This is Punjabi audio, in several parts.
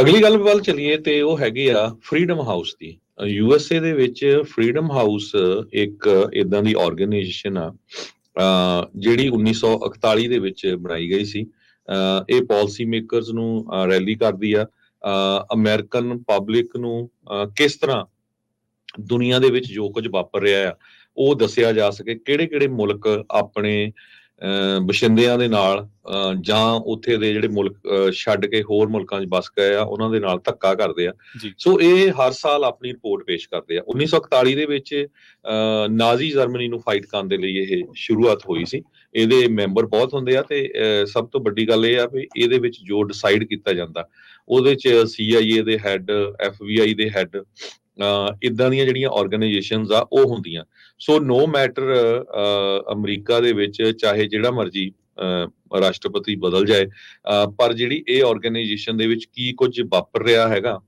ਅਗਲੀ ਗੱਲ ਵੱਲ ਚਲੀਏ ਤੇ ਉਹ ਹੈਗੀ ਆ ਫਰੀडम ਹਾਊਸ ਦੀ। ਯੂ ਐਸ ਏ ਦੇ ਵਿੱਚ ਫਰੀडम ਹਾਊਸ ਇੱਕ ਇਦਾਂ ਦੀ ਆਰਗੇਨਾਈਜੇਸ਼ਨ ਆ ਜਿਹੜੀ 1941 ਦੇ ਵਿੱਚ ਬਣਾਈ ਗਈ ਸੀ। ਇਹ ਪਾਲਿਸੀ ਮੇਕਰਸ ਨੂੰ ਰੈਲੀ ਕਰਦੀ ਆ। ਅਮਰੀਕਨ ਪਬਲਿਕ ਨੂੰ ਕਿਸ ਤਰ੍ਹਾਂ ਦੁਨੀਆ ਦੇ ਵਿੱਚ ਜੋ ਕੁਝ ਵਾਪਰ ਰਿਹਾ ਆ, ਉਹ ਦੱਸਿਆ ਜਾ ਸਕੇ ਕਿਹੜੇ-ਕਿਹੜੇ ਮੁਲਕ ਆਪਣੇ ਬਸ਼ਿੰਦਿਆਂ ਦੇ ਨਾਲ ਜਾਂ ਉੱਥੇ ਦੇ ਜਿਹੜੇ ਮੁਲਕ ਛੱਡ ਕੇ ਹੋਰ ਮੁਲਕਾਂ 'ਚ ਵਸ ਗਏ ਆ ਉਹਨਾਂ ਦੇ ਨਾਲ ਧੱਕਾ ਕਰਦੇ ਆ। ਸੋ ਇਹ ਹਰ ਸਾਲ ਆਪਣੀ ਰਿਪੋਰਟ ਪੇਸ਼ ਕਰਦੇ ਆ। 1941 ਦੇ ਵਿੱਚ ਨਾਜ਼ੀ ਜਰਮਨੀ ਨੂੰ ਫਾਈਟ ਕਰਨ ਦੇ ਲਈ ਇਹ ਸ਼ੁਰੂਆਤ ਹੋਈ ਸੀ। ਇਹਦੇ ਮੈਂਬਰ ਬਹੁਤ ਹੁੰਦੇ ਆ ਤੇ ਸਭ ਤੋਂ ਵੱਡੀ ਗੱਲ ਇਹ ਆ ਵੀ ਇਹਦੇ ਵਿੱਚ ਜੋ ਡਿਸਾਈਡ ਕੀਤਾ ਜਾਂਦਾ ਉਹਦੇ 'ਚ CIA ਦੇ ਹੈੱਡ FBI ਦੇ ਹੈੱਡ ਇਦਾਂ ਦੀਆਂ ਜਿਹੜੀਆਂ ਆਰਗੇਨਾਈਜੇਸ਼ਨਸ ਆ ਉਹ ਹੁੰਦੀਆਂ। ਸੋ ਨੋ ਮੈਟਰ ਅਮਰੀਕਾ ਦੇ ਵਿੱਚ ਚਾਹੇ ਜਿਹੜਾ ਮਰਜ਼ੀ ਰਾਸ਼ਟਰਪਤੀ ਬਦਲ ਜਾਏ ਪਰ ਜਿਹੜੀ ਇਹ ਆਰਗੇਨਾਈਜੇਸ਼ਨ ਦੇ ਵਿੱਚ ਕੀ ਕੁਝ ਵਾਪਰ ਰਿਹਾ ਹੈਗਾ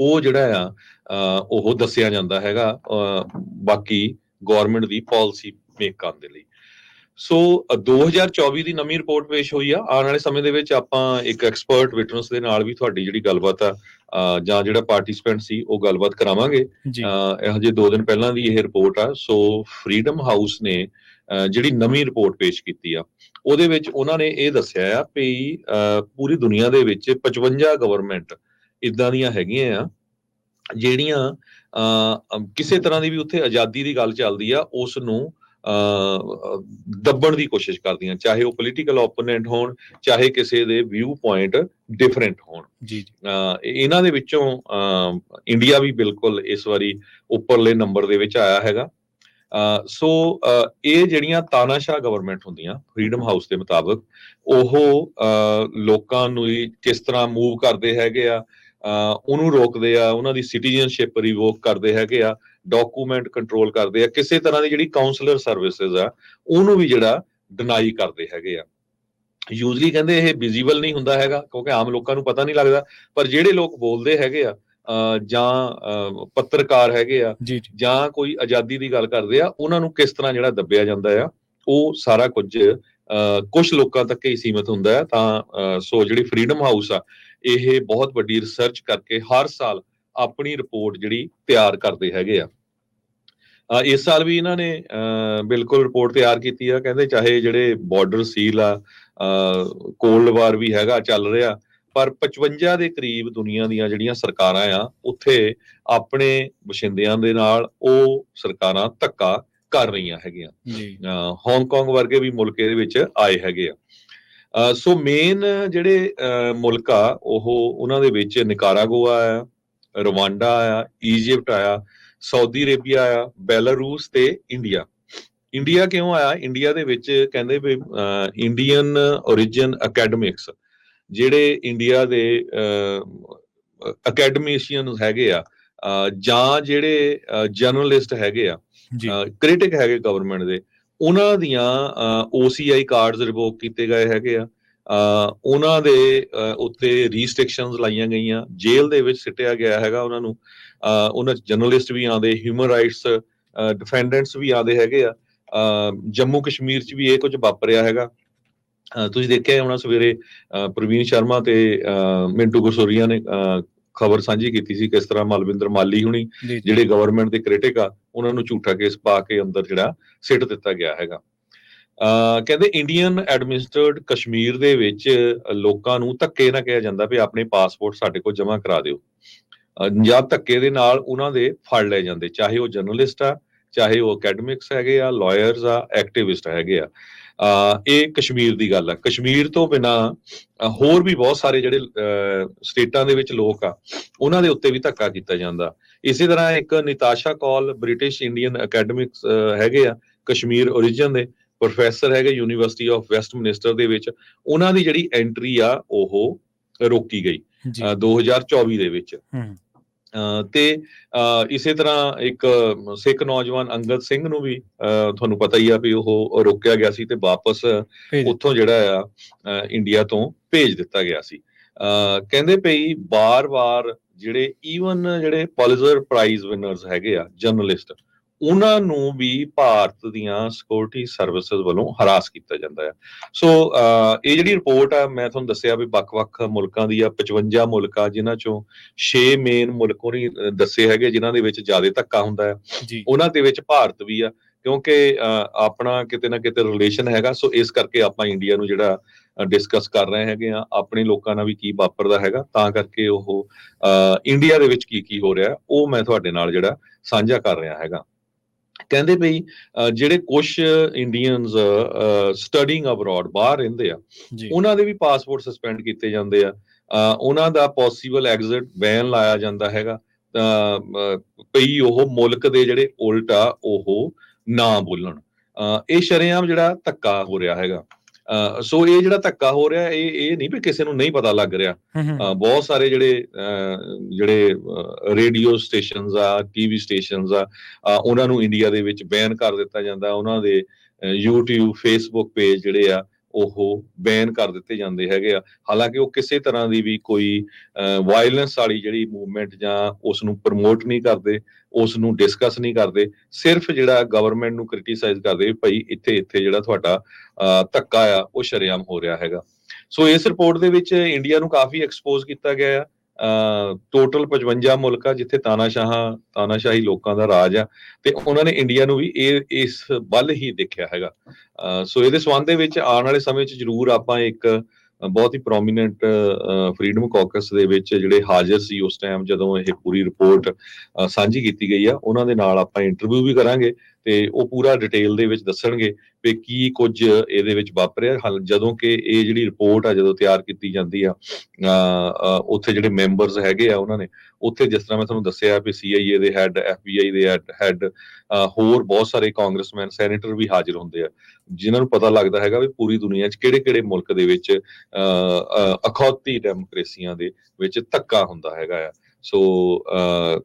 ਉਹ ਜਿਹੜਾ ਆ ਉਹ ਦੱਸਿਆ ਜਾਂਦਾ ਹੈਗਾ ਬਾਕੀ ਗਵਰਨਮੈਂਟ ਦੀ ਪਾਲਿਸੀ ਮੇਕ ਕਰਨ ਦੇ ਲਈ। ਸੋ ਅ, 2024 ਦੀ ਨਵੀਂ ਰਿਪੋਰਟ ਪੇਸ਼ ਹੋਈ ਆ। ਆਉਣ ਵਾਲੇ ਸਮੇਂ ਦੇ ਵਿੱਚ ਆਪਾਂ ਇੱਕ ਐਕਸਪਰਟ ਵਿਟਨੈਸ ਦੇ ਨਾਲ ਵੀ ਤੁਹਾਡੀ ਜਿਹੜੀ ਗੱਲਬਾਤ ਆ ਜਾਂ ਜਿਹੜਾ ਪਾਰਟਿਸਿਪੈਂਟ ਸੀ ਉਹ ਗੱਲਬਾਤ ਕਰਾਵਾਂਗੇ। ਇਹੋ ਜਿਹੇ ਦੋ ਦਿਨ ਪਹਿਲਾਂ ਦੀ ਇਹ ਰਿਪੋਰਟ ਆ। ਸੋ ਫਰੀडम ਹਾਊਸ ਨੇ ਜਿਹੜੀ ਨਵੀਂ ਰਿਪੋਰਟ ਪੇਸ਼ ਕੀਤੀ ਆ ਉਹਦੇ ਵਿੱਚ ਉਹਨਾਂ ਨੇ ਇਹ ਦੱਸਿਆ ਆ ਅਹ ਪੂਰੀ ਦੁਨੀਆ ਦੇ ਵਿੱਚ 55 ਗਵਰਨਮੈਂਟ ਇਦਾਂ ਦੀਆਂ ਹੈਗੀਆਂ ਆ ਜਿਹੜੀਆਂ ਕਿਸੇ ਤਰ੍ਹਾਂ ਦੀ ਵੀ ਉੱਥੇ ਆਜ਼ਾਦੀ ਦੀ ਗੱਲ ਚੱਲਦੀ ਆ ਉਸ ਨੂੰ ਦੱਬਣ ਦੀ ਕੋਸ਼ਿਸ਼ ਕਰਦੀਆਂ ਚਾਹੇ ਉਹ ਪੋਲੀਟੀਕਲ ਓਪੋਨੈਂਟ ਹੋਣ ਚਾਹੇ ਕਿਸੇ ਦੇ ਵਿਊ ਪੁਆਇੰਟ ਡਿਫਰੈਂਟ ਹੋਣ। ਜੀ ਇਹਨਾਂ ਦੇ ਵਿੱਚੋਂ ਇੰਡੀਆ ਵੀ ਬਿਲਕੁਲ ਇਸ ਵਾਰੀ ਉੱਪਰਲੇ ਨੰਬਰ ਦੇ ਵਿੱਚ ਆਇਆ ਹੈਗਾ। ਸੋ ਇਹ ਜਿਹੜੀਆਂ ਤਾਨਾਸ਼ਾਹ ਗਵਰਨਮੈਂਟ ਹੁੰਦੀਆਂ ਫਰੀडम ਹਾਊਸ ਦੇ ਮੁਤਾਬਕ ਉਹ ਲੋਕਾਂ ਨੂੰ ਹੀ ਕਿਸ ਤਰ੍ਹਾਂ ਮੂਵ ਕਰਦੇ ਹੈਗੇ ਆ ਉਹਨੂੰ ਰੋਕਦੇ ਆ ਉਹਨਾਂ ਦੀ ਸਿਟੀਜ਼ਨਸ਼ਿਪ ਰਿਵੋਕ ਕਰਦੇ ਹੈਗੇ ਆ ਡਾਕੂਮੈਂਟ ਕੰਟਰੋਲ ਕਰਦੇ ਆ ਕਿਸੇ ਤਰ੍ਹਾਂ ਦੀ ਜਿਹੜੀ ਕਾਉਂਸਲਰ ਸਰਵਿਸਿਜ਼ ਆ ਉਹਨੂੰ ਵੀ ਜਿਹੜਾ ਡਿਨਾਈ ਕਰਦੇ ਹੈਗੇ ਆ। ਯੂਜ਼ਲੀ ਕਹਿੰਦੇ ਇਹ ਵਿਜ਼ੀਬਲ ਨਹੀਂ ਹੁੰਦਾ ਹੈਗਾ ਕਿਉਂਕਿ ਆਮ ਲੋਕਾਂ ਨੂੰ ਪਤਾ ਨਹੀਂ ਲੱਗਦਾ ਪਰ ਜਿਹੜੇ ਲੋਕ ਬੋਲਦੇ ਹੈਗੇ ਆ ਜਾਂ ਪੱਤਰਕਾਰ ਹੈਗੇ ਆ ਜੀ ਕੋਈ ਆਜ਼ਾਦੀ ਦੀ ਗੱਲ ਕਰਦੇ ਆ ਉਹਨਾਂ ਨੂੰ ਕਿਸ ਤਰ੍ਹਾਂ ਜਿਹੜਾ ਦੱਬਿਆ ਜਾਂਦਾ ਆ ਉਹ ਸਾਰਾ ਕੁਝ ਕੁਝ ਲੋਕਾਂ ਤੱਕ ਹੀ ਸੀਮਿਤ ਹੁੰਦਾ ਹੈ ਤਾਂ ਸੋ ਜਿਹੜੀ ਫਰੀडम ਹਾਊਸ ਆ ਇਹ ਬਹੁਤ ਵੱਡੀ ਰਿਸਰਚ ਕਰਕੇ ਹਰ ਸਾਲ ਆਪਣੀ ਰਿਪੋਰਟ ਜਿਹੜੀ ਤਿਆਰ ਕਰਦੇ ਹੈਗੇ ਆ। ਇਸ ਸਾਲ ਵੀ ਇਹਨਾਂ ਨੇ ਬਿਲਕੁਲ ਰਿਪੋਰਟ ਤਿਆਰ ਕੀਤੀ ਆ। ਕਹਿੰਦੇ ਚਾਹੇ ਜਿਹੜੇ ਬਾਰਡਰ ਸੀਲ ਆ ਕੋਲਡ ਵਾਰ ਵੀ ਹੈਗਾ ਚੱਲ ਰਿਹਾ ਪਰ 55 ਦੇ ਕਰੀਬ ਦੁਨੀਆ ਦੀਆਂ ਜਿਹੜੀਆਂ ਸਰਕਾਰਾਂ ਆ ਉੱਥੇ ਆਪਣੇ ਵਸਿੰਦਿਆਂ ਦੇ ਨਾਲ ਉਹ ਸਰਕਾਰਾਂ ਧੱਕਾ ਕਰ ਰਹੀਆਂ ਹੈਗੀਆਂ। ਜੀ। ਹਾਂਗਕਾਂਗ ਵਰਗੇ ਵੀ ਮੁਲਕ ਇਹਦੇ ਵਿੱਚ ਆਏ ਹੈਗੇ ਆ। ਸੋ ਮੇਨ ਜਿਹੜੇ ਮੁਲਕ ਆ ਉਹ ਉਹਨਾਂ ਦੇ ਵਿੱਚ ਨਿਕਾਰਾਗੁਆ ਆ ਰਵਾਂਡਾ ਆ ਈਜਿਪਟ ਆਇਆ ਸਾਊਦੀ ਅਰੇਬੀਆ ਆ ਬੈਲਾਰੂਸ ਤੇ ਇੰਡੀਆ ਇੰਡੀਆ ਕਿਉਂ ਆਇਆ? ਇੰਡੀਆ ਦੇ ਵਿੱਚ ਕਹਿੰਦੇ ਵੀ ਇੰਡੀਅਨ origin ਅਕੈਡਮਿਕਸ ਜਿਹੜੇ ਇੰਡੀਆ ਦੇ ਅਕੈਡਮਿਸ਼ੀਅਨਸ ਹੈਗੇ ਆ ਜਾਂ ਜਿਹੜੇ ਜਰਨਲਿਸਟ ਹੈਗੇ ਆ ਕ੍ਰਿਟਿਕ ਹੈਗੇ ਗਵਰਨਮੈਂਟ ਦੇ ਉਹਨਾਂ ਦੀਆਂ OCI ਕਾਰਡਸ ਰਿਵੋਕ ਕੀਤੇ ਗਏ ਹੈਗੇ ਆ। ਉਹਨਾਂ ਦੇ ਉੱਤੇ ਰੀਸਟ੍ਰਿਕਸ਼ਨਸ ਲਾਈਆਂ ਗਈਆਂ। ਜੇਲ੍ਹ ਦੇ ਵਿੱਚ ਸਿੱਟਿਆ ਗਿਆ ਹੈਗਾ ਉਹਨਾਂ ਨੂੰ। ਉਹਨਾਂ ਚ ਜਰਨਲਿਸਟ ਵੀ ਆਉਂਦੇ ਹਿਊਮਨ ਰਾਈਟਸ ਡਿਫੈਂਡੈਂਟਸ ਵੀ ਆਉਂਦੇ ਹੈਗੇ ਆ। ਜੰਮੂ ਕਸ਼ਮੀਰ ਚ ਵੀ ਇਹ ਕੁਝ ਵਾਪਰਿਆ ਹੈਗਾ। ਤੁਸੀਂ ਦੇਖਿਆ ਹੋਣਾ ਸਵੇਰੇ ਪ੍ਰਵੀਨ ਸ਼ਰਮਾ ਤੇ ਮਿੰਟੂ ਗਸੋਰੀਆ ਨੇ ਖਬਰ ਸਾਂਝੀ ਕੀਤੀ ਸੀ ਕਿਸ ਤਰ੍ਹਾਂ ਮਲਵਿੰਦਰ ਮਾਲੀ ਹੁਣੀ ਜਿਹੜੇ ਗਵਰਨਮੈਂਟ ਦੇ ਕ੍ਰਿਟਿਕ ਆ ਉਹਨਾਂ ਨੂੰ ਝੂਠਾ ਕੇਸ ਪਾ ਕੇ ਅੰਦਰ ਜਿਹੜਾ ਸਿੱਟ ਦਿੱਤਾ ਗਿਆ ਹੈਗਾ। ਕਹਿੰਦੇ ਇੰਡੀਅਨ ਐਡਮਿਨਿਸਟਰਡ ਕਸ਼ਮੀਰ ਦੇ ਵਿੱਚ ਲੋਕਾਂ ਨੂੰ ਧੱਕੇ ਨਾਲ ਕਿਹਾ ਜਾਂਦਾ ਵੀ ਆਪਣੇ ਪਾਸਪੋਰਟ ਸਾਡੇ ਕੋਲ ਜਮ੍ਹਾਂ ਕਰਾ ਦਿਓ। ਜਾਂ ਧੱਕੇ ਦੇ ਨਾਲ ਉਹਨਾਂ ਦੇ ਫੜ ਲਏ ਜਾਂਦੇ, ਚਾਹੇ ਉਹ ਜਰਨਲਿਸਟ ਆ, ਚਾਹੇ ਉਹ ਅਕੈਡਮਿਕਸ ਹੈਗੇ ਆ ਲਾਇਰਸ ਆ ਐਕਟਿਵਿਸਟ ਹੈਗੇ ਆ। ਇਹ ਕਸ਼ਮੀਰ ਦੀ ਗੱਲ ਆ। ਕਸ਼ਮੀਰ ਤੋਂ ਬਿਨਾ ਹੋਰ ਵੀ ਬਹੁਤ ਸਾਰੇ ਜਿਹੜੇ ਸਟੇਟਾਂ ਦੇ ਵਿੱਚ ਲੋਕ ਆ, ਉਹਨਾਂ ਦੇ ਉੱਤੇ ਵੀ ਧੱਕਾ ਕੀਤਾ ਜਾਂਦਾ। ਇਸੇ ਤਰ੍ਹਾਂ ਇੱਕ Nitasha Kaul British Indian academics ਹੈਗੇ ਆ ਕਸ਼ਮੀਰ origin ਦੇ। ਪ੍ਰੋਫੈਸਰ ਹੈਗੇ ਯੂਨੀਵਰਸਿਟੀ ਆਫ ਵੈਸਟ ਮਿਨਿਸਟਰ ਦੇ ਵਿੱਚ ਉਹਨਾਂ ਦੀ ਜਿਹੜੀ ਐਂਟਰੀ ਆ ਉਹ ਰੋਕੀ ਗਈ ਜੀ। ਅਹ 2024 ਦੇ ਵਿੱਚ। ਤੇ ਇਸੇ ਤਰ੍ਹਾਂ ਇੱਕ ਸਿੱਖ ਨੌਜਵਾਨ ਅੰਗਦ ਸਿੰਘ ਨੂੰ ਵੀ ਤੁਹਾਨੂੰ ਪਤਾ ਹੀ ਆ ਵੀ ਉਹ ਰੋਕਿਆ ਗਿਆ ਸੀ ਤੇ ਵਾਪਸ ਉੱਥੋਂ ਜਿਹੜਾ ਆ ਇੰਡੀਆ ਤੋਂ ਭੇਜ ਦਿੱਤਾ ਗਿਆ ਸੀ। ਕਹਿੰਦੇ ਪਈ ਬਾਰ-ਬਾਰ ਜਿਹੜੇ ਈਵਨ ਜਿਹੜੇ ਪੋਲਿਜ਼ਰ ਪ੍ਰਾਈਜ਼ ਵਿਨਰਸ ਹੈਗੇ ਆ ਜਰਨਲਿਸਟ ਉਹਨਾਂ ਨੂੰ ਵੀ ਭਾਰਤ ਦੀਆਂ ਸਿਕਿਉਰਿਟੀ ਸਰਵਿਸਿਜ਼ ਵੱਲੋਂ ਹਰਾਸ ਕੀਤਾ ਜਾਂਦਾ ਹੈ। ਸੋ ਇਹ ਜਿਹੜੀ ਰਿਪੋਰਟ ਆ ਮੈਂ ਤੁਹਾਨੂੰ ਦੱਸਿਆ ਵੀ ਵੱਖ-ਵੱਖ ਮੁਲਕਾਂ ਦੀ ਆ 55 ਮੁਲਕ ਜਿਨ੍ਹਾਂ ਚੋਂ 6 ਮੇਨ ਮੁਲਕ ਉਹਨੇ ਦੱਸੇ ਹੈਗੇ ਜਿਨ੍ਹਾਂ ਦੇ ਵਿੱਚ ਜ਼ਿਆਦਾ ਧੱਕਾ ਹੁੰਦਾ ਹੈ। ਉਹਨਾਂ ਦੇ ਵਿੱਚ ਭਾਰਤ ਵੀ ਆ ਕਿਉਂਕਿ ਆਪਣਾ ਕਿਤੇ ਨਾ ਕਿਤੇ ਰਿਲੇਸ਼ਨ ਹੈਗਾ। ਸੋ ਇਸ ਕਰਕੇ ਆਪਾਂ ਇੰਡੀਆ ਨੂੰ ਜਿਹੜਾ ਡਿਸਕਸ ਕਰ ਰਹੇ ਹੈਗੇ ਆ ਆਪਣੇ ਲੋਕਾਂ ਨਾਲ ਵੀ ਕੀ ਵਾਪਰਦਾ ਹੈਗਾ ਤਾਂ ਕਰਕੇ ਉਹ ਇੰਡੀਆ ਦੇ ਵਿੱਚ ਕੀ ਕੀ ਹੋ ਰਿਹਾ ਉਹ ਮੈਂ ਤੁਹਾਡੇ ਨਾਲ ਜਿਹੜਾ ਸਾਂਝਾ ਕਰ ਰਿਹਾ ਹੈਗਾ। ਕਹਿੰਦੇ ਅਹ, ਜਿਹੜੇ ਕੁਝ ਇੰਡੀਅਨਸ ਸਟੱਡੀing ਅਬਰੋਡ ਬਾਹਰ ਰਹਿੰਦੇ ਆ ਉਹਨਾਂ ਦੇ ਵੀ ਪਾਸਪੋਰਟ ਸਸਪੈਂਡ ਕੀਤੇ ਜਾਂਦੇ ਆ। ਉਹਨਾਂ ਦਾ ਪੋਸੀਬਲ ਐਗਜ਼ਿਟ ਬੈਨ ਲਾਇਆ ਜਾਂਦਾ ਹੈਗਾ। ਤਾਂ ਕਈ ਉਹ ਮੁਲਕ ਦੇ ਜਿਹੜੇ ਉਲਟ ਉਹ ਨਾ ਬੋਲਣ। ਇਹ ਸ਼ਰੇਆਮ ਜਿਹੜਾ ਧੱਕਾ ਹੋ ਰਿਹਾ ਹੈਗਾ। ਸੋ ਇਹ ਜਿਹੜਾ ਧੱਕਾ ਹੋ ਰਿਹਾ ਇਹ ਇਹ ਨਹੀਂ ਵੀ ਕਿਸੇ ਨੂੰ ਨਹੀਂ ਪਤਾ ਲੱਗ ਰਿਹਾ। ਬਹੁਤ ਸਾਰੇ ਜਿਹੜੇ ਜਿਹੜੇ ਰੇਡੀਓ ਸਟੇਸ਼ਨਸ ਆ ਟੀਵੀ ਸਟੇਸ਼ਨਸ ਆ ਉਹਨਾਂ ਨੂੰ ਇੰਡੀਆ ਦੇ ਵਿੱਚ ਬੈਨ ਕਰ ਦਿੱਤਾ ਜਾਂਦਾ। ਉਹਨਾਂ ਦੇ YouTube Facebook ਪੇਜ ਜਿਹੜੇ ਆ ਉਹ ਬੈਨ ਕਰ ਦਿੱਤੇ ਜਾਂਦੇ ਹੈਗੇ ਆ। ਹਾਲਾਂਕਿ ਉਹ ਕਿਸੇ ਤਰ੍ਹਾਂ ਦੀ ਵੀ ਕੋਈ ਵਾਇਲੈਂਸ ਵਾਲੀ ਜਿਹੜੀ ਮੂਵਮੈਂਟ ਜਾਂ ਉਸ ਨੂੰ ਪ੍ਰਮੋਟ ਨਹੀਂ ਕਰਦੇ ਉਸ ਨੂੰ ਡਿਸਕਸ ਨਹੀਂ ਕਰਦੇ, ਸਿਰਫ ਜਿਹੜਾ ਗਵਰਨਮੈਂਟ ਨੂੰ ਕ੍ਰਿਟਿਸਾਈਜ਼ ਕਰਦੇ ਭਾਈ ਇੱਥੇ ਇੱਥੇ ਜਿਹੜਾ ਤੁਹਾਡਾ ਧੱਕਾ ਆ, ਉਹ ਸ਼ਰੇਆਮ ਹੋ ਰਿਹਾ ਹੈਗਾ। ਸੋ ਇਸ ਰਿਪੋਰਟ ਦੇ ਵਿੱਚ ਇੰਡੀਆ ਨੂੰ ਕਾਫੀ ਐਕਸਪੋਜ਼ ਕੀਤਾ ਗਿਆ ਆ। ਟੋਟਲ 55 ਮੁਲਕ ਆ ਜਿੱਥੇ ਤਾਨਾਸ਼ਾਹਾਂ, ਤਾਨਾਸ਼ਾਹੀ ਲੋਕਾਂ ਦਾ ਰਾਜ ਆ ਤੇ ਉਹਨਾਂ ਨੇ ਇੰਡੀਆ ਨੂੰ ਵੀ ਇਹ, ਇਸ ਵੱਲ ਹੀ ਦੇਖਿਆ ਹੈਗਾ। ਅਹ ਸੋ ਇਹਦੇ ਸੰਬੰਧ ਦੇ ਵਿੱਚ ਆਉਣ ਵਾਲੇ ਸਮੇਂ 'ਚ ਜ਼ਰੂਰ ਆਪਾਂ ਇੱਕ ਬਹੁਤ ਹੀ ਪ੍ਰੋਮੀਨੈਂਟ ਫਰੀडम ਕਾਕਸ ਦੇ ਵਿੱਚ ਜਿਹੜੇ ਹਾਜ਼ਰ ਸੀ ਉਸ ਟਾਈਮ ਜਦੋਂ ਇਹ ਪੂਰੀ ਰਿਪੋਰਟ ਸਾਂਝੀ ਕੀਤੀ ਗਈ ਆ, ਉਹਨਾਂ ਦੇ ਨਾਲ ਆਪਾਂ ਇੰਟਰਵਿਊ ਵੀ ਕਰਾਂਗੇ। ਤੇ ਉਹ ਪੂਰਾ ਡਿਟੇਲ ਦੇ ਵਿੱਚ ਦੱਸਣਗੇ ਵੀ ਕੀ ਕੁਝ ਇਹਦੇ ਵਿੱਚ ਵਾਪਰਿਆ। ਹਾਲ- ਜਦੋਂ ਕਿ ਇਹ ਜਿਹੜੀ ਰਿਪੋਰਟ ਆ ਜਦੋਂ ਤਿਆਰ ਕੀਤੀ ਜਾਂਦੀ ਆ ਉੱਥੇ ਜਿਹੜੇ ਮੈਂਬਰਸ ਹੈਗੇ ਆ ਉਹਨਾਂ ਨੇ ਉੱਥੇ ਜਿਸ ਤਰ੍ਹਾਂ ਮੈਂ ਤੁਹਾਨੂੰ ਦੱਸਿਆ ਵੀ CIA ਦੇ ਹੈੱਡ FBI ਦੇ ਹੈੱਡ ਹੋਰ ਬਹੁਤ ਸਾਰੇ ਕਾਂਗਰਸਮੈਨ ਸੈਨੇਟਰ ਵੀ ਹਾਜ਼ਰ ਹੁੰਦੇ ਆ ਜਿਨ੍ਹਾਂ ਨੂੰ ਪਤਾ ਲੱਗਦਾ ਹੈਗਾ ਵੀ ਪੂਰੀ ਦੁਨੀਆ 'ਚ ਕਿਹੜੇ-ਕਿਹੜੇ ਮੁਲਕ ਦੇ ਵਿੱਚ ਅਹ, ਅਖੌਤੀ ਡੈਮੋਕ੍ਰੇਸੀਆਂ ਦੇ ਵਿੱਚ ਧੱਕਾ ਹੁੰਦਾ ਹੈਗਾ ਆ। ਸੋ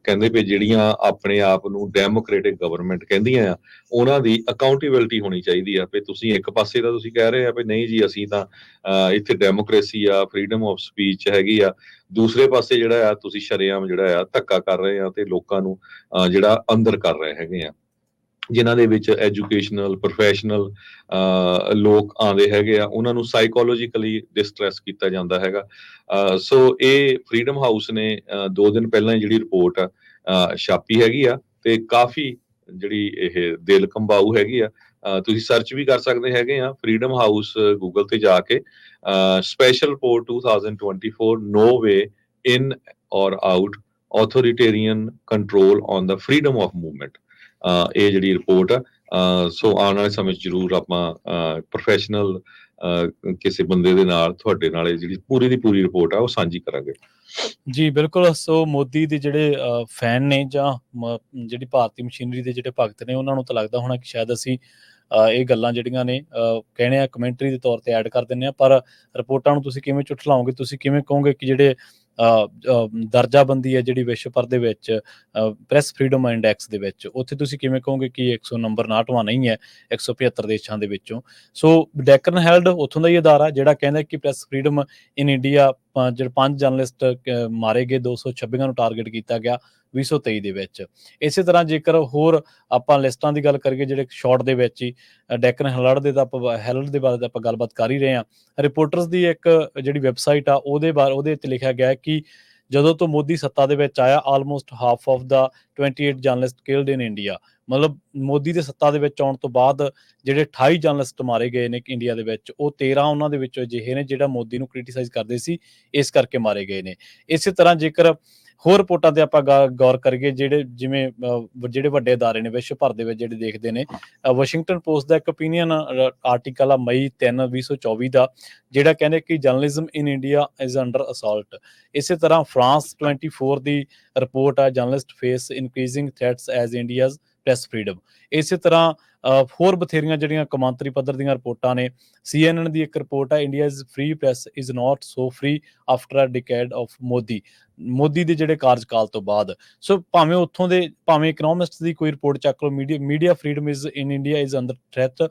ਕਹਿੰਦੇ ਵੀ ਜਿਹੜੀਆਂ ਆਪਣੇ ਆਪ ਨੂੰ ਡੈਮੋਕ੍ਰੇਟਿਕ ਗਵਰਨਮੈਂਟ ਕਹਿੰਦੀਆਂ ਆ ਉਹਨਾਂ ਦੀ ਅਕਾਊਂਟੇਬਿਲਟੀ ਹੋਣੀ ਚਾਹੀਦੀ ਆ। ਵੀ ਤੁਸੀਂ ਇੱਕ ਪਾਸੇ ਤਾਂ ਤੁਸੀਂ ਕਹਿ ਰਹੇ ਆ ਵੀ ਨਹੀਂ ਜੀ ਅਸੀਂ ਤਾਂ ਅਹ, ਇੱਥੇ ਡੈਮੋਕ੍ਰੇਸੀ ਆ ਫਰੀडम ਆਫ ਸਪੀਚ ਹੈਗੀ ਆ। ਦੂਸਰੇ ਪਾਸੇ ਜਿਹੜਾ ਆ ਤੁਸੀਂ ਸ਼ਰੇਆਮ ਜਿਹੜਾ ਆ ਧੱਕਾ ਕਰ ਰਹੇ ਆ ਤੇ ਲੋਕਾਂ ਨੂੰ ਜਿਹੜਾ ਅੰਦਰ ਕਰ ਰਹੇ ਹੈਗੇ ਆ। ਜਿਨ੍ਹਾਂ ਦੇ ਵਿੱਚ ਐਜੂਕੇਸ਼ਨਲ ਪ੍ਰੋਫੈਸ਼ਨਲ ਲੋਕ ਆਉਂਦੇ ਹੈਗੇ ਆ, ਉਹਨਾਂ ਨੂੰ ਸਾਈਕੋਲੋਜੀਕਲੀ ਡਿਸਟਰੈਸ ਕੀਤਾ ਜਾਂਦਾ ਹੈਗਾ। ਸੋ ਇਹ ਫਰੀडम ਹਾਊਸ ਨੇ ਦੋ ਦਿਨ ਪਹਿਲਾਂ ਜਿਹੜੀ ਰਿਪੋਰਟ ਆ ਛਾਪੀ ਹੈਗੀ ਆ ਤੇ ਕਾਫੀ ਜਿਹੜੀ ਇਹ ਦਿਲ ਕੰਬਾਉ ਹੈਗੀ ਆ। ਤੁਸੀਂ ਸਰਚ ਵੀ ਕਰ ਸਕਦੇ ਹੈਗੇ ਆ ਫਰੀडम ਹਾਊਸ ਗੂਗਲ ਤੇ ਜਾ ਕੇ। Special report 2024 no way in or out authoritarian control on the freedom of movement ਇਹ ਜਿਹੜੀ ਰਿਪੋਰਟ ਸੋ ਆਉਣ ਵਾਲੇ ਸਮੇਂ 'ਚ ਜ਼ਰੂਰ ਆਪਾਂ ਪ੍ਰੋਫੈਸ਼ਨਲ ਕਿਸੇ ਬੰਦੇ ਦੇ ਨਾਲ ਤੁਹਾਡੇ ਨਾਲ ਜਿਹੜੀ ਪੂਰੀ ਦੀ ਪੂਰੀ ਰਿਪੋਰਟ ਆ ਉਹ ਸਾਂਝੀ ਕਰਾਂਗੇ। ਜੀ ਬਿਲਕੁਲ। ਸੋ ਮੋਦੀ ਦੇ ਜਿਹੜੇ ਫੈਨ ਨੇ ਜਾਂ ਜਿਹੜੀ ਭਾਰਤੀ ਮਸ਼ੀਨਰੀ ਦੇ ਜਿਹੜੇ ਭਗਤ ਨੇ ਉਹਨਾਂ ਨੂੰ ਤਾਂ ਲੱਗਦਾ ਹੋਣਾ ਕਿ ਸ਼ਾਇਦ ਅਸੀਂ ਇਹ ਗੱਲਾਂ ਜਿਹੜੀਆਂ ਨੇ ਅ, ਆ ਕਮੈਂਟਰੀ ਦੇ ਤੌਰ ਤੇ ਐਡ ਕਰ ਦਿੰਨੇ ਆ। ਪਰ ਰਿਪੋਰਟਾਂ ਨੂੰ ਤੁਸੀਂ ਕਿਵੇਂ ਝੁਠਲਾਓਗੇ ਤੁਸੀਂ ਕਿਵੇਂ ਕਹੋਗੇ ਕਿ ਜਿਹੜੇ ਦਰਜਾਬੰਦੀ ਹੈ ਜਿਹੜੀ ਵਿਸ਼ਵ ਭਰ ਦੇ ਵਿੱਚ ਪ੍ਰੈਸ ਫਰੀडम ਇੰਡੈਕਸ ਦੇ ਵਿੱਚ। ਉੱਥੇ ਤੁਸੀਂ ਕਿਵੇਂ ਕਹੋਗੇ ਕਿ 100 ਨੰਬਰ 59ਵਾਂ ਨਹੀਂ ਹੈ 175 ਦੇਸ਼ਾਂ ਦੇ ਵਿੱਚੋਂ? ਸੋ ਡੈਕਰਨ ਹੈਲਡ ਉੱਥੋਂ ਦਾ ਹੀ ਅਦਾਰਾ, ਜਿਹੜਾ ਕਹਿੰਦਾ ਕਿ ਪ੍ਰੈਸ ਫਰੀडम ਇਨ ਇੰਡੀਆ ਜਿਹੜੇ ਪੰਜ ਜਰਨਲਿਸਟ ਮਾਰੇ ਗਏ 226 ਨੂੰ ਟਾਰਗੇਟ ਕੀਤਾ ਗਿਆ। 2023 ਦੇ ਵਿੱਚ। ਇਸੇ ਤਰ੍ਹਾਂ ਜੇਕਰ ਹੋਰ ਆਪਾਂ ਲਿਸਟਾਂ ਦੀ ਗੱਲ ਕਰੀਏ ਜਿਹੜੇ ਸ਼ਾਰਟ ਦੇ ਵਿੱਚ ਹੀ ਡੈਕਨ ਹੈਲਡ ਦੇ ਤਾਂ ਆਪਾਂ ਹੈਲਡ ਦੇ ਬਾਰੇ ਆਪਾਂ ਗੱਲਬਾਤ ਕਰ ਹੀ ਰਹੇ ਹਾਂ। ਰਿਪੋਰਟਰਸ ਦੀ ਇੱਕ ਜਿਹੜੀ ਵੈਬਸਾਈਟ ਆ, ਉਹਦੇ ਬਾਰੇ, ਉਹਦੇ ਵਿੱਚ ਲਿਖਿਆ ਗਿਆ ਕਿ ਜਦੋਂ ਤੋਂ ਮੋਦੀ ਸੱਤਾ ਦੇ ਵਿੱਚ ਆਇਆ ਆਲਮੋਸਟ ਹਾਫ ਆਫ ਦਾ 28 ਜਰਨਲਿਸਟ ਕਿਲਡ ਇਨ ਇੰਡੀਆ ਮਤਲਬ ਮੋਦੀ ਦੇ ਸੱਤਾ ਦੇ ਵਿੱਚ ਆਉਣ ਤੋਂ ਬਾਅਦ ਜਿਹੜੇ 28 ਜਰਨਲਿਸਟ ਮਾਰੇ ਗਏ ਨੇ ਇੰਡੀਆ ਦੇ ਵਿੱਚ, ਉਹ 13 ਉਹਨਾਂ ਦੇ ਵਿੱਚੋਂ ਅਜਿਹੇ ਨੇ ਜਿਹੜਾ ਮੋਦੀ ਨੂੰ ਕ੍ਰਿਟਿਸਾਈਜ਼ ਕਰਦੇ ਸੀ, ਇਸ ਕਰਕੇ ਮਾਰੇ ਗਏ ਨੇ। ਇਸੇ ਤਰ੍ਹਾਂ ਜੇਕਰ ਹੋਰ ਰਿਪੋਰਟਾਂ ਤੇ ਆਪਾਂ ਗਾ- ਗੌਰ ਕਰੀਏ, ਜਿਹੜੇ ਜਿਵੇਂ ਜਿਹੜੇ ਵੱਡੇ ਅਦਾਰੇ ਨੇ ਵਿਸ਼ਵ ਭਰ ਦੇ ਵਿੱਚ ਜਿਹੜੇ ਦੇਖਦੇ ਨੇ ਵਾਸ਼ਿੰਗਟਨ ਪੋਸਟ ਦਾ ਇੱਕ ਓਪੀਨੀਅਨ ਆਰਟੀਕਲ ਆ ਮਈ 3 2024 ਦਾ, ਜਿਹੜਾ ਕਹਿੰਦੇ ਕਿ journalism in India is under assault ਇਸੇ ਤਰ੍ਹਾਂ ਫਰਾਂਸ 24 ਦੀ ਰਿਪੋਰਟ ਆ journalist face increasing threats as India's press freedom ਇਸੇ ਤਰ੍ਹਾਂ ਹੋਰ ਬਥੇਰੀਆਂ ਜਿਹੜੀਆਂ ਕਮਾਂਤਰੀ ਪੱਧਰ ਦੀਆਂ ਰਿਪੋਰਟਾਂ ਨੇ ਸੀਐਨਐਨ ਦੀ ਇੱਕ ਰਿਪੋਰਟ ਹੈ India is free press is not so free after a decade of Modi Modi ਦੇ ਜਿਹੜੇ ਕਾਰਜਕਾਲ ਤੋਂ ਬਾਅਦ। ਸੋ ਭਾਵੇਂ ਉੱਥੋਂ ਦੇ, ਭਾਵੇਂ ਇਕਨੋਮਿਸਟ ਦੀ ਕੋਈ ਰਿਪੋਰਟ ਚੱਕ ਲਓ, media media freedom is in India is under threat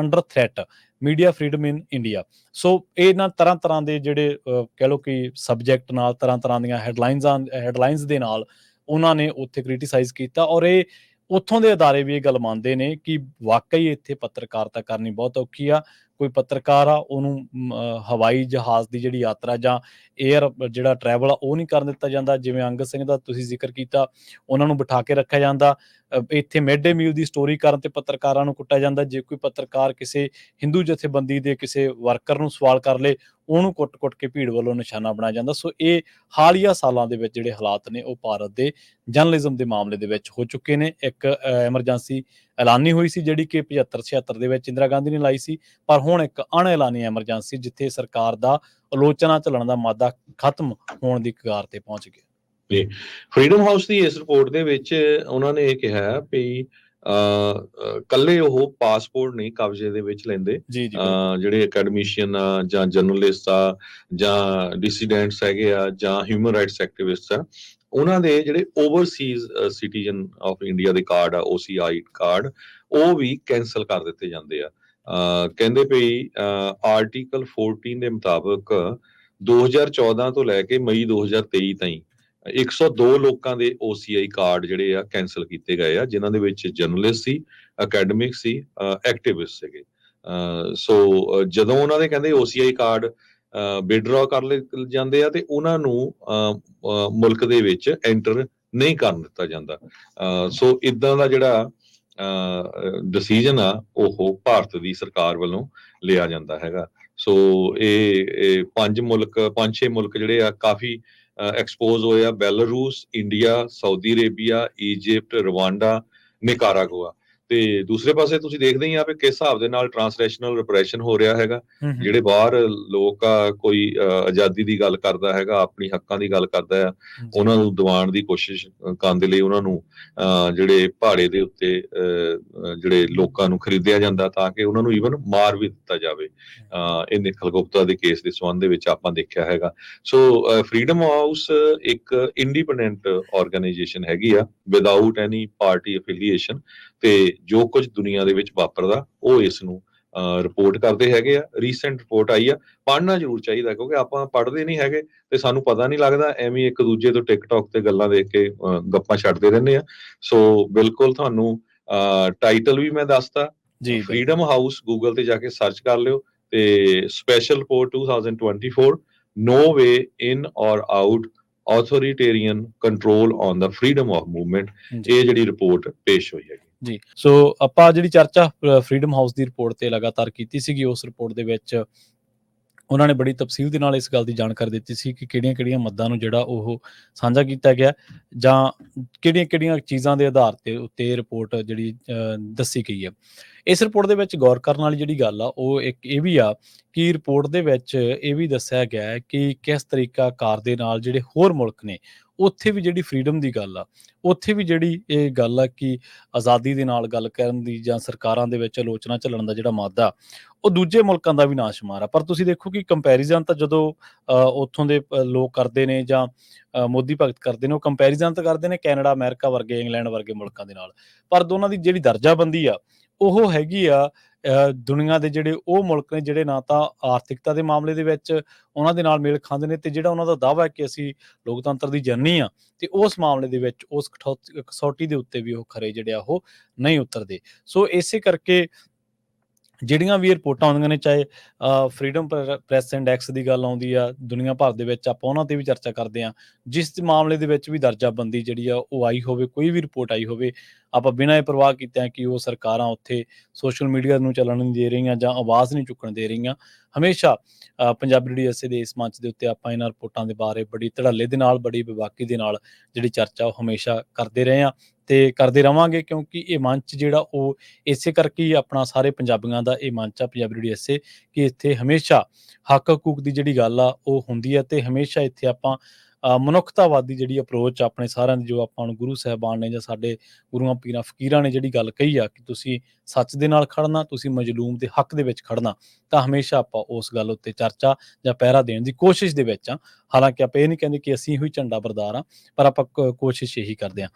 under threat media freedom in India so ਇਹ ਨਾ ਤਰ੍ਹਾਂ ਤਰ੍ਹਾਂ ਦੇ ਜਿਹੜੇ ਕਹਿ ਲਓ ਕਿ ਸਬਜੈਕਟ ਨਾਲ ਤਰ੍ਹਾਂ ਤਰ੍ਹਾਂ ਦੀਆਂ ਹੈਡਲਾਈਨਸ ਹੈਡਲਾਈਨਸ ਦੇ ਨਾਲ ਉਹਨਾਂ ਨੇ ਉੱਥੇ ਕ੍ਰਿਟਿਸਾਈਜ਼ ਕੀਤਾ ਔਰ ਇਹ ਉੱਥੋਂ ਦੇ ਅਦਾਰੇ ਵੀ ਇਹ ਗੱਲ ਮੰਨਦੇ ਨੇ ਕਿ ਵਾਕਈ ਇੱਥੇ ਪੱਤਰਕਾਰਤਾ ਕਰਨੀ ਬਹੁਤ ਔਖੀ ਆ, ਕੋਈ ਪੱਤਰਕਾਰ ਆ, ਉਹਨੂੰ ਹਵਾਈ ਜਹਾਜ਼ ਦੀ ਜਿਹੜੀ ਯਾਤਰਾ ਜਾਂ 에ਅਰ ਜਿਹੜਾ ਟਰੈਵਲ ਆ, ਉਹ ਨਹੀਂ ਕਰਨ ਦਿੱਤਾ ਜਾਂਦਾ, ਜਿਵੇਂ ਅੰਗਦ ਸਿੰਘ ਦਾ ਤੁਸੀਂ ਜ਼ਿਕਰ ਕੀਤਾ, ਉਹਨਾਂ ਨੂੰ ਬਿਠਾ ਕੇ ਰੱਖਿਆ ਜਾਂਦਾ ਇੱਥੇ ਮਿਡ ਡੇ ਮੀਲ ਦੀ ਸਟੋਰੀ ਕਰਨ ਤੇ ਪੱਤਰਕਾਰਾਂ ਨੂੰ ਕੁੱਟਿਆ ਜਾਂਦਾ, ਜੇ ਕੋਈ ਪੱਤਰਕਾਰ ਕਿਸੇ ਹਿੰਦੂ ਜਥੇਬੰਦੀ ਦੇ ਕਿਸੇ ਵਰਕਰ ਨੂੰ ਸਵਾਲ ਕਰ ਲੇ ਉਹਨੂੰ ਕੁੱਟ-ਕੁੱਟ ਕੇ ਭੀੜ ਵੱਲੋਂ ਨਿਸ਼ਾਨਾ ਬਣਾਇਆ ਜਾਂਦਾ। ਸੋ ਇਹ ਹਾਲੀਆ ਸਾਲਾਂ ਦੇ ਵਿੱਚ ਜਿਹੜੇ ਹਾਲਾਤ ਨੇ, ਉਹ ਭਾਰਤ ਦੇ ਜਰਨਲਿਜ਼ਮ ਦੇ ਮਾਮਲੇ ਦੇ ਵਿੱਚ ਹੋ ਚੁੱਕੇ ਨੇ। ਇੱਕ ਐਮਰਜੈਂਸੀ ਐਲਾਨੀ ਹੋਈ ਸੀ ਜਿਹੜੀ ਕਿ 75 76 ਦੇ ਵਿੱਚ ਇੰਦਰਾ ਗਾਂਧੀ ਨੇ ਲਾਈ ਸੀ, ਪਰ ਹੁਣ ਇੱਕ ਅਣਐਲਾਨੀ ਐਮਰਜੈਂਸੀ ਜਿੱਥੇ ਸਰਕਾਰ ਦਾ ਆਲੋਚਨਾ ਚੱਲਣ ਦਾ ਮਾਦਾ ਖਤਮ ਹੋਣ ਦੀ ਕਗਾਰ ਤੇ ਪਹੁੰਚ ਗਿਆ। ਫਰੀडम ਹਾਊਸ ਦੀ ਇਸ ਰਿਪੋਰਟ ਦੇ ਵਿੱਚ ਉਹਨਾਂ ਨੇ ਇਹ ਕਿਹਾ ਵੀ ਕੱਲੇ ਉਹ ਪਾਸਪੋਰਟ ਨਹੀਂ ਕਬਜ਼ੇ ਦੇ ਵਿੱਚ ਲੈਂਦੇ। ਜਿਹੜੇ ਅਕੈਡਮਿਸ਼ੀਅਨ ਆ ਜਾਂ ਜਰਨਲਿਸਟ ਆ ਜਾਂ ਡਿਸੀਡੈਂਟਸ ਹੈਗੇ ਆ ਜਾਂ ਹਿਊਮਨ ਰਾਈਟਸ ਐਕਟਿਵਿਸਟ ਆ ਉਹਨਾਂ ਦੇ ਜਿਹੜੇ ਓਵਰਸੀਜ਼ ਸਿਟੀਜ਼ਨ ਆਫ ਇੰਡੀਆ ਦੇ ਕਾਰਡ ਆ OCI ਕਾਰਡ ਉਹ ਵੀ ਕੈਨਸਲ ਕਰ ਦਿੱਤੇ ਜਾਂਦੇ ਆ। ਕਹਿੰਦੇ ਪਈ ਆਰਟੀਕਲ 14 ਦੇ ਮੁਤਾਬਕ 2014 ਤੋਂ ਲੈ ਕੇ ਮਈ 2023 ਤਾਈਂ 102 ਲੋਕਾਂ ਦੇ OCI ਕਾਰਡ ਜਿਹੜੇ ਆ ਕੈਨਸਲ ਕੀਤੇ ਗਏ ਆ ਜਿਨ੍ਹਾਂ ਦੇ ਵਿੱਚ ਜਰਨਲਿਸਟ ਸੀ ਅਕੈਡਮਿਕ ਸੀ ਐਕਟਿਵਿਸਟ ਸੀਗੇ। ਅਹ ਸੋ ਜਦੋਂ ਉਹਨਾਂ ਦੇ ਕਹਿੰਦੇ OCI ਕਾਰਡ ਵਿਡਰਾ ਕਰ ਲਏ ਜਾਂਦੇ ਆ ਤੇ ਉਹਨਾਂ ਨੂੰ ਅਹ, ਮੁਲਕ ਦੇ ਵਿੱਚ ਐਂਟਰ ਨਹੀਂ ਕਰਨ ਦਿੱਤਾ ਜਾਂਦਾ। ਅਹ, ਸੋ ਇਦਾਂ ਦਾ ਜਿਹੜਾ ਡਿਸੀਜਨ ਆ ਉਹ ਭਾਰਤ ਦੀ ਸਰਕਾਰ ਵੱਲੋਂ ਲਿਆ ਜਾਂਦਾ ਹੈਗਾ। ਸੋ ਇਹ ਪੰਜ ਮੁਲਕ ਪੰਜ ਛੇ ਮੁਲਕ ਜਿਹੜੇ ਆ ਕਾਫੀ ਐਕਸਪੋਜ਼ ਹੋਇਆ Belarus India Saudi Arabia Egypt Rwanda Nicaragua ਤੇ ਦੂਸਰੇ ਪਾਸੇ ਤੁਸੀਂ ਦੇਖਦੇ ਹੀ ਆ ਵੀ ਕਿਸ ਹਿਸਾਬ ਦੇ ਨਾਲ ਟ੍ਰਾਂਸਲੇਸ਼ਨਲ ਰਿਪਰੈਸ਼ਨ ਹੋ ਰਿਹਾ ਹੈਗਾ। ਜਿਹੜੇ ਬਾਹਰ ਲੋਕ ਆ ਕੋਈ ਆਜ਼ਾਦੀ ਦੀ ਗੱਲ ਕਰਦਾ ਹੈਗਾ ਆਪਣੀ ਹੱਕਾਂ ਦੀ ਗੱਲ ਕਰਦਾ ਆ। ਉਹਨਾਂ ਨੂੰ ਦਿਵਾਉਣ ਦੀ ਕੋਸ਼ਿਸ਼ ਕਰਨ ਦੇ ਲਈ ਉਹਨਾਂ ਨੂੰ ਜਿਹੜੇ ਪਹਾੜੇ ਦੇ ਉੱਤੇ ਜਿਹੜੇ ਲੋਕਾਂ ਨੂੰ ਖਰੀਦਿਆ ਜਾਂਦਾ ਤਾਂ ਕਿ ਉਹਨਾਂ ਨੂੰ ਈਵਨ ਮਾਰ ਵੀ ਦਿੱਤਾ ਜਾਵੇ। ਇਹ ਨਿਖਲ ਗੁਪਤਾ ਦੇ ਕੇਸ ਦੇ ਸੰਬੰਧ ਦੇ ਵਿੱਚ ਆਪਾਂ ਦੇਖਿਆ ਹੈਗਾ। ਸੋ ਫਰੀडम ਹਾਊਸ ਇੱਕ ਇੰਡੀਪੈਂਡੈਂਟ ਆਰਗੇਨਾਈਜੇਸ਼ਨ ਹੈਗੀ ਆ ਵਿਦਆਊਟ ਐਨੀ ਪਾਰਟੀ ਅਫੀਲੀਏਸ਼ਨ ਤੇ ਜੋ ਕੁਝ ਦੁਨੀਆ ਦੇ ਵਿੱਚ ਵਾਪਰਦਾ ਉਹ ਇਸ ਨੂੰ ਰਿਪੋਰਟ ਕਰਦੇ ਹੈਗੇ ਆ ਰੀਸੈਂਟ ਰਿਪੋਰਟ ਆਈ ਆ ਪੜ੍ਹਨਾ ਜ਼ਰੂਰ ਚਾਹੀਦਾ ਕਿਉਂਕਿ ਆਪਾਂ ਪੜ੍ਹਦੇ ਨਹੀਂ ਹੈਗੇ ਤੇ ਸਾਨੂੰ ਪਤਾ ਨਹੀਂ ਲੱਗਦਾ ਐਵੇਂ ਇੱਕ ਦੂਜੇ ਤੋਂ ਟਿਕਟੌਕ ਤੇ ਗੱਲਾਂ ਦੇਖ ਕੇ ਗੱਪਾਂ ਛੱਡਦੇ ਰਹਿੰਦੇ ਆ। ਸੋ ਬਿਲਕੁਲ ਤੁਹਾਨੂੰ ਟਾਈਟਲ ਵੀ ਮੈਂ ਦੱਸਤਾ। ਜੀ ਫਰੀडम ਹਾਊਸ ਗੂਗਲ ਤੇ ਜਾ ਕੇ ਸਰਚ ਕਰ ਲਿਓ ਤੇ special report 2024 no way in or out authoritarian control on the freedom of movement ਇਹ ਜਿਹੜੀ ਰਿਪੋਰਟ ਪੇਸ਼ ਹੋਈ ਹੈ ਜੀ। ਸੋ ਆਪਾਂ ਜਿਹੜੀ ਚਰਚਾ ਫਰੀडम ਹਾਊਸ ਦੀ ਰਿਪੋਰਟ ਤੇ ਲਗਾਤਾਰ ਕੀਤੀ ਸੀਗੀ, ਉਸ ਰਿਪੋਰਟ ਦੇ ਵਿੱਚ ਉਹਨਾਂ ਨੇ ਬੜੀ ਤਫਸੀਲ ਦੇ ਨਾਲ ਇਸ ਗੱਲ ਦੀ ਜਾਣਕਾਰੀ ਦਿੱਤੀ ਸੀ ਕਿ ਕਿਹੜੀਆਂ-ਕਿਹੜੀਆਂ ਮੱਦਾਂ ਨੂੰ ਜਿਹੜਾ ਉਹ ਸਾਂਝਾ ਕੀਤਾ ਗਿਆ ਜਾਂ ਕਿਹੜੀਆਂ-ਕਿਹੜੀਆਂ ਚੀਜ਼ਾਂ ਦੇ ਆਧਾਰ ਤੇ ਉੱਤੇ ਰਿਪੋਰਟ ਜਿਹੜੀ ਦੱਸੀ ਗਈ ਹੈ। ਇਸ ਰਿਪੋਰਟ ਦੇ ਵਿੱਚ ਗੌਰ ਕਰਨ ਵਾਲੀ ਜਿਹੜੀ ਗੱਲ ਆ, ਉਹ ਇੱਕ ਇਹ ਵੀ ਆ ਕਿ ਰਿਪੋਰਟ ਦੇ ਵਿੱਚ ਇਹ ਵੀ ਦੱਸਿਆ ਗਿਆ ਹੈ ਕਿ ਕਿਸ ਤਰੀਕਾ ਕਾਰ ਦੇ ਨਾਲ ਜਿਹੜੇ ਹੋਰ ਮੁਲਕ ਨੇ ਉੱਥੇ ਵੀ ਜਿਹੜੀ ਫਰੀडम ਦੀ ਗੱਲ ਆ ਉੱਥੇ ਵੀ ਜਿਹੜੀ ਇਹ ਗੱਲ ਆ ਕਿ ਆਜ਼ਾਦੀ ਦੇ ਨਾਲ ਗੱਲ ਕਰਨ ਦੀ ਜਾਂ ਸਰਕਾਰਾਂ ਦੇ ਵਿੱਚ ਆਲੋਚਨਾ ਝੱਲਣ ਦਾ ਜਿਹੜਾ ਮਾਦਾ ਉਹ ਦੂਜੇ ਮੁਲਕਾਂ ਦਾ ਵੀ ਨਾਸ਼ੁਮਾਰ ਆ। ਪਰ ਤੁਸੀਂ ਦੇਖੋ ਕਿ ਕੰਪੈਰੀਜ਼ਨ ਤਾਂ ਜਦੋਂ ਅ, ਉੱਥੋਂ ਦੇ ਲੋਕ ਕਰਦੇ ਨੇ ਜਾਂ ਮੋਦੀ ਭਗਤ ਕਰਦੇ ਨੇ ਉਹ ਕੰਪੈਰੀਜ਼ਨ ਤਾਂ ਕਰਦੇ ਨੇ ਕੈਨੇਡਾ ਅਮਰੀਕਾ ਵਰਗੇ ਇੰਗਲੈਂਡ ਵਰਗੇ ਮੁਲਕਾਂ ਦੇ ਨਾਲ। ਪਰ ਦੋਨਾਂ ਦੀ ਜਿਹੜੀ ਦਰਜਾਬੰਦੀ ਆ ਉਹ ਹੈਗੀ ਆ ਦੁਨੀਆ ਦੇ ਜਿਹੜੇ ਉਹ ਮੁਲਕ ਨੇ ਜਿਹੜੇ ਨਾ ਤਾਂ ਆਰਥਿਕਤਾ ਦੇ ਮਾਮਲੇ ਦੇ ਵਿੱਚ ਉਹਨਾਂ ਦੇ ਨਾਲ ਮੇਲ ਖਾਂਦੇ ਨੇ ਤੇ ਜਿਹੜਾ ਉਹਨਾਂ ਦਾ ਦਾਅਵਾ ਹੈ ਕਿ ਅਸੀਂ ਲੋਕਤੰਤਰ ਦੀ ਜਨਨੀ ਆ ਤੇ ਉਸ ਮਾਮਲੇ ਦੇ ਵਿੱਚ ਉਸ ਕਠੌ- ਕਸੌਟੀ ਦੇ ਉੱਤੇ ਵੀ ਉਹ ਖਰੇ ਜਿਹੜੇ ਆ ਉਹ ਨਹੀਂ ਉਤਰਦੇ। ਸੋ ਇਸੇ ਕਰਕੇ ਜਿਹੜੀਆਂ ਵੀ ਰਿਪੋਰਟਾਂ ਆਉਂਦੀਆਂ ਨੇ, ਚਾਹੇ ਫਰੀडम ਪ੍ਰੈਸ ਇੰਡੈਕਸ ਦੀ ਗੱਲ ਆਉਂਦੀ ਆ, ਦੁਨੀਆ ਭਰ ਦੇ ਵਿੱਚ ਆਪਾਂ ਉਹਨਾਂ ਤੇ ਵੀ ਚਰਚਾ ਕਰਦੇ ਆ ਜਿਸ ਮਾਮਲੇ ਦੇ ਵਿੱਚ ਵੀ ਦਰਜਾਬੰਦੀ ਜਿਹੜੀ ਆ, ਉਹ ਆਈ ਹੋਵੇ, ਕੋਈ ਵੀ ਰਿਪੋਰਟ ਆਈ ਹੋਵੇ, ਆਪਾਂ ਬਿਨਾਂ ਇਹ ਪਰਵਾਹ ਕੀਤੇ ਕਿ ਉਹ ਸਰਕਾਰਾਂ ਉੱਥੇ ਸੋਸ਼ਲ ਮੀਡੀਆ ਨੂੰ ਚੱਲਣ ਨਹੀਂ ਦੇ ਰਹੀਆਂ ਜਾਂ ਆਵਾਜ਼ ਨਹੀਂ ਚੁੱਕਣ ਦੇ ਰਹੀਆਂ। ਹਮੇਸ਼ਾ ਪੰਜਾਬੀ ਰੇਡੀਓ ਐਸੇ ਦੇ ਇਸ ਮੰਚ ਦੇ ਉੱਤੇ ਆਪਾਂ ਇਹਨਾਂ ਰਿਪੋਰਟਾਂ ਦੇ ਬਾਰੇ ਬੜੀ ਧੜੱਲੇ ਦੇ ਨਾਲ, ਬੜੀ ਵਿਵਾਕੀ ਦੇ ਨਾਲ ਜਿਹੜੀ ਚਰਚਾ, ਉਹ ਹਮੇਸ਼ਾ ਕਰਦੇ ਰਹੇ ਆ ਤੇ ਕਰਦੇ ਰਵਾਂਗੇ ਕਿਉਂਕਿ ਇਹ ਮੰਚ ਜਿਹੜਾ ਉਹ ਇਸੇ ਕਰਕੇ ਹੀ ਆਪਣਾ ਸਾਰੇ ਪੰਜਾਬੀਆਂ ਦਾ ਇਹ ਮੰਚ ਆ ਪੰਜਾਬੀ ਰੇਡੀਓ ਐਸੇ ਕਿ ਇੱਥੇ ਹਮੇਸ਼ਾ ਹੱਕ ਹਕੂਕ ਦੀ ਜਿਹੜੀ ਗੱਲ ਆ ਉਹ ਹੁੰਦੀ ਹੈ ਤੇ ਹਮੇਸ਼ਾ ਇੱਥੇ ਆਪਾਂ ਅ, ਮਨੁੱਖਤਾਵਾਦੀ ਜਿਹੜੀ ਅਪਰੋਚ ਆਪਣੇ ਸਾਰਿਆਂ ਦੀ ਜੋ ਆਪਾਂ ਨੂੰ ਗੁਰੂ ਸਾਹਿਬਾਨ ਨੇ ਜਾਂ ਸਾਡੇ ਗੁਰੂਆਂ ਪੀਰਾਂ ਫਕੀਰਾਂ ਨੇ ਜਿਹੜੀ ਗੱਲ ਕਹੀ ਆ ਕਿ ਤੁਸੀਂ ਸੱਚ ਦੇ ਨਾਲ ਖੜਨਾ ਤੁਸੀਂ ਮਜਲੂਮ ਦੇ ਹੱਕ ਦੇ ਵਿੱਚ ਖੜਨਾ ਤਾਂ ਹਮੇਸ਼ਾ ਆਪਾਂ ਉਸ ਗੱਲ ਉੱਤੇ ਚਰਚਾ ਜਾਂ ਪਹਿਰਾ ਦੇਣ ਦੀ ਕੋਸ਼ਿਸ਼ ਦੇ ਵਿੱਚ ਆ। ਹਾਲਾਂਕਿ ਆਪਾਂ ਇਹ ਨਹੀਂ ਕਹਿੰਦੇ ਕਿ ਅਸੀਂ ਹੀ ਝੰਡਾ ਬਰਦਾਰ ਆ ਪਰ ਆਪਾਂ ਕ- ਕੋਸ਼ਿਸ਼ ਇਹੀ ਕਰਦੇ ਆ।